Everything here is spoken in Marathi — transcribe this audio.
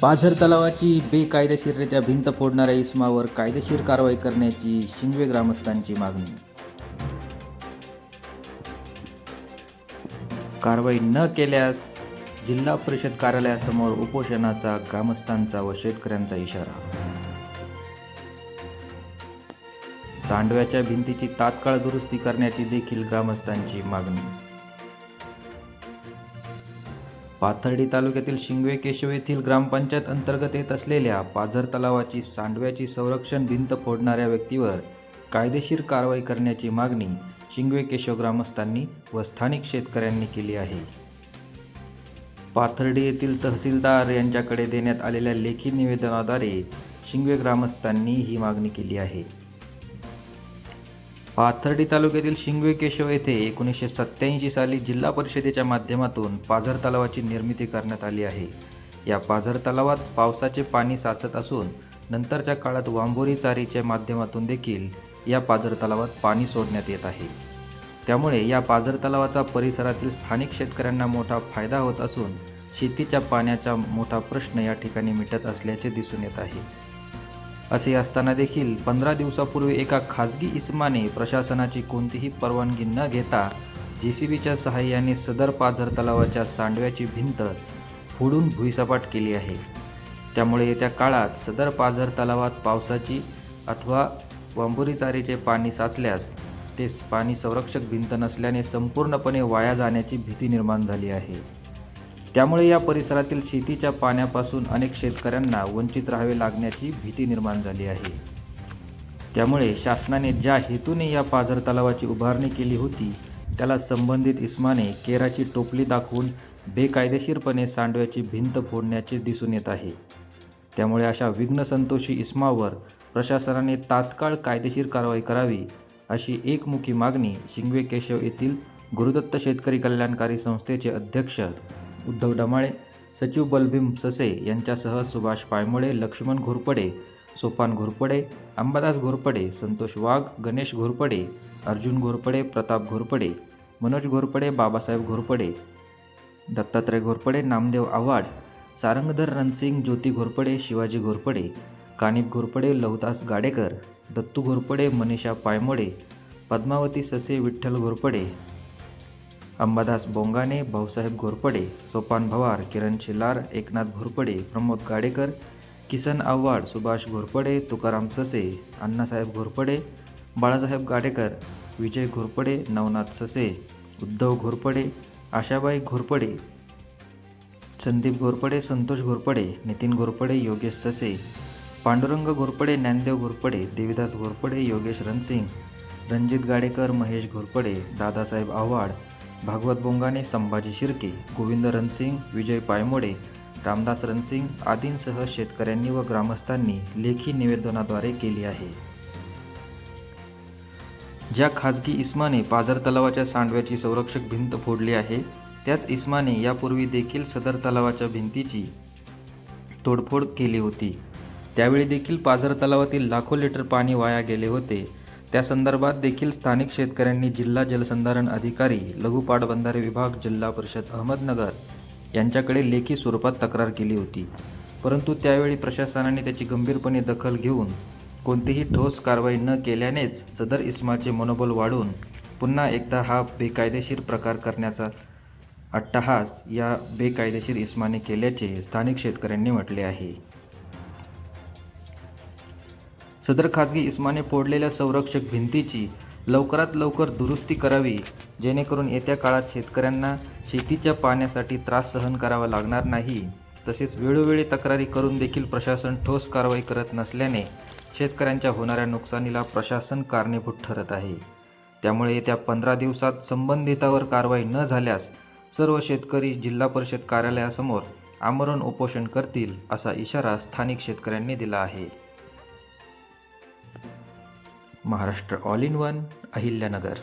पाझर तलावाची बेकायदेशीररित्या भिंत फोडणाऱ्या इस्मावर कायदेशीर कारवाई करण्याची शिंगवे ग्रामस्थांची मागणी. कारवाई न केल्यास जिल्हा परिषद कार्यालयासमोर उपोषणाचा ग्रामस्थांचा व शेतकऱ्यांचा इशारा. सांडव्याच्या भिंतीची तात्काळ दुरुस्ती करण्याची देखील ग्रामस्थांची मागणी. पाथर्डी तालुक्यातील शिंगवे केशव येथील ग्रामपंचायत अंतर्गत येत असलेल्या पाझर तलावाची सांडव्याची संरक्षण भिंत फोडणाऱ्या व्यक्तीवर कायदेशीर कारवाई करण्याची मागणी शिंगवे केशव ग्रामस्थांनी व स्थानिक शेतकऱ्यांनी केली आहे. पाथर्डी येथील तहसीलदार यांच्याकडे देण्यात आलेल्या लेखी निवेदनाद्वारे शिंगवे ग्रामस्थांनी ही मागणी केली आहे. पाथर्डी तालुक्यातील शिंगवे केशव येथे एकोणीसशे सत्त्याऐंशी साली जिल्हा परिषदेच्या माध्यमातून पाझर तलावाची निर्मिती करण्यात आली आहे. या पाझर तलावात पावसाचे पाणी साचत असून नंतरच्या काळात वांबोरी चारीच्या माध्यमातून देखील या पाझर तलावात पाणी सोडण्यात येत आहे. त्यामुळे या पाझर तलावाचा परिसरातील स्थानिक शेतकऱ्यांना मोठा फायदा होत असून शेतीच्या पाण्याचा मोठा प्रश्न या ठिकाणी मिटत असल्याचे दिसून येत आहे. असे असताना देखील पंधरा दिवसापूर्वी एका खाजगी इसमाने प्रशासनाची कोणतीही परवानगी न घेता जे सी बीच्या सहाय्याने सदर पाझर तलावाच्या सांडव्याची भिंत फोडून भुईसपाट केली आहे. त्यामुळे येत्या काळात सदर पाझर तलावात पावसाची अथवा वांबुरी चारीचे पाणी साचल्यास ते पाणी संरक्षक भिंत नसल्याने संपूर्णपणे वाया जाण्याची भीती निर्माण झाली आहे. त्यामुळे या परिसरातील शेतीच्या पाण्यापासून अनेक शेतकऱ्यांना वंचित राहावे लागण्याची भीती निर्माण झाली आहे. त्यामुळे शासनाने ज्या हेतूने या पाझर तलावाची उभारणी केली होती त्याला संबंधित इस्माने केराची टोपली दाखवून बेकायदेशीरपणे सांडव्याची भिंत फोडण्याचे दिसून येत आहे. त्यामुळे अशा विघ्नसंतोषी इस्मावर प्रशासनाने तात्काळ कायदेशीर कारवाई करावी अशी एकमुखी मागणी शिंगवे केशव येथील गुरुदत्त शेतकरी कल्याणकारी संस्थेचे अध्यक्ष उद्धव डमाळे सचिव बलभीम ससे यांच्यासह सुभाष पायमुळे लक्ष्मण घोरपडे सोपान घोरपडे अंबादास घोरपडे संतोष वाघ गणेश घोरपडे अर्जुन घोरपडे प्रताप घोरपडे मनोज घोरपडे बाबासाहेब घोरपडे दत्तात्रय घोरपडे नामदेव आव्हाड सारंगधर रणसिंग ज्योती घोरपडे शिवाजी घोरपडे कानिप घोरपडे लहुदास गाडेकर दत्तू घोरपडे मनीषा पायमोडे पद्मावती ससे विठ्ठल घोरपडे अंबादास बोंगाने भाऊसाहेब घोरपडे सोपान भवार किरण शिलार एकनाथ घोरपडे प्रमोद गाडेकर किसन आव्हाड सुभाष घोरपडे तुकाराम ससे अण्णासाहेब घोरपडे बाळासाहेब गाडेकर विजय घोरपडे नवनाथ ससे उद्धव घोरपडे आशाबाई घोरपडे संदीप घोरपडे संतोष घोरपडे नितीन घोरपडे योगेश ससे पांडुरंग घोरपडे ज्ञानदेव घोरपडे देविदास घोरपडे योगेश रणसिंग रणजित गाडेकर महेश घोरपडे दादासाहेब आव्हाड भागवत बोंगाने संभाजी शिर्के गोविंद रणसिंग विजय पायमोडे रामदास रणसिंग आदींसह शेतकऱ्यांनी व ग्रामस्थांनी लेखी निवेदनाद्वारे केली आहे. ज्या खाजगी इस्माने पाझर तलावाच्या सांडव्याची संरक्षक भिंत फोडली आहे त्याच इस्माने यापूर्वी देखील सदर तलावाच्या भिंतीची तोडफोड केली होती. त्यावेळी देखील पाझर तलावातील लाखो लिटर पाणी वाया गेले होते. त्या संदर्भात देखील स्थानिक शेतकऱ्यांनी जिल्हा जलसंधारण अधिकारी लघुपाटबंधारे विभाग जिल्हा परिषद अहमदनगर यांच्याकडे लेखी स्वरूपात तक्रार केली होती. परंतु त्यावेळी प्रशासनाने त्याची गंभीरपणे दखल घेऊन कोणतीही ठोस कारवाई न केल्यानेच सदर इस्माचे मनोबल वाढून पुन्हा एकदा हा बेकायदेशीर प्रकार करण्याचा अट्टहास या बेकायदेशीर इस्माने केल्याचे स्थानिक शेतकऱ्यांनी म्हटले आहे. सदर खाजगी इस्माने फोडलेल्या संरक्षक भिंतीची लवकरात लवकर दुरुस्ती करावी जेणेकरून येत्या काळात शेतकऱ्यांना शेतीच्या पाण्यासाठी त्रास सहन करावा लागणार नाही. तसेच वेळोवेळी तक्रारी करून देखील प्रशासन ठोस कारवाई करत नसल्याने शेतकऱ्यांच्या होणाऱ्या नुकसानीला प्रशासन कारणीभूत ठरत आहे. त्यामुळे येत्या पंधरा दिवसात संबंधितावर कारवाई न झाल्यास सर्व शेतकरी जिल्हा परिषद कार्यालयासमोर आमरण उपोषण करतील असा इशारा स्थानिक शेतकऱ्यांनी दिला आहे. Maharashtra all in one Ahilyanagar.